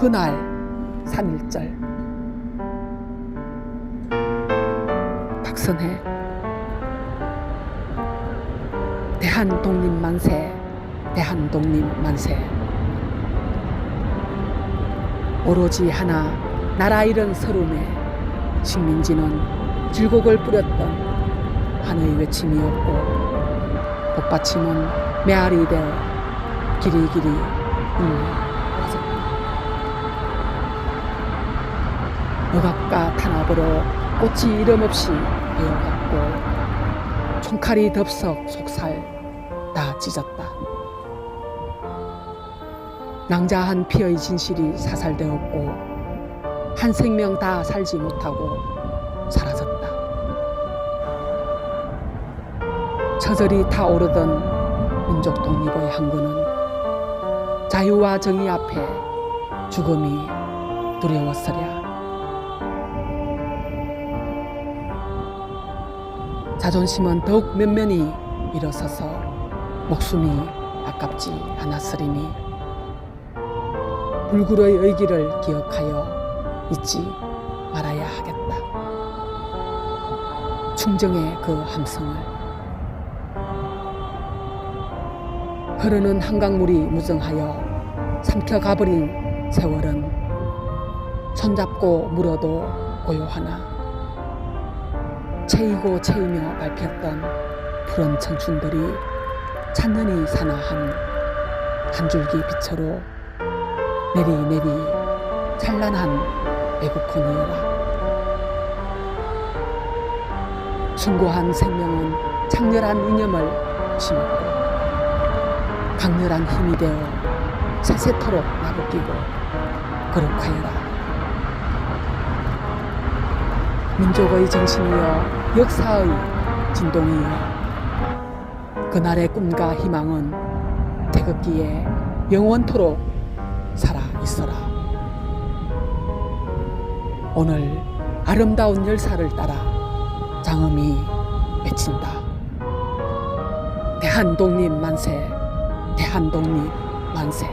그날 3.1절. 박선혜 대한독립 만세 대한독립 만세. 오로지 하나 나라 잃은 서름에 식민지는 질곡을 뿌렸던 한의 외침이었고 복받침은 메아리 되어 길이 길이 울려 억압과 탄압으로 꽃이 이름 없이 베어갔고 총칼이 덥석 속살 다 찢었다. 낭자한 피의 진실이 사살되었고 한 생명 다 살지 못하고 사라졌다. 처절히 타오르던 민족 독립의 항구는 자유와 정의 앞에 죽음이 두려웠으랴. 자존심은 더욱 면면히 일어서서 목숨이 아깝지 않았으리니 불굴의 의기를 기억하여 잊지 말아야 하겠다. 충정의 그 함성을 흐르는 한강물이 무정하여 삼켜 가버린 세월은 손잡고 물어도 고요하나 채이고 채이며 밟혔던 푸른 청춘들이 찬년이 사나한 한 줄기 빛으로 내리내리 찬란한 애국혼이여라. 숭고한 생명은 창렬한 이념을 심었고 강렬한 힘이 되어 세세토록 나부끼고 거룩하여라 민족의 정신이여 역사의 진동이여. 그날의 꿈과 희망은 태극기에 영원토록 살아 있어라. 오늘 아름다운 열사를 따라 장엄이 외친다. 대한독립 만세 대한독립 만세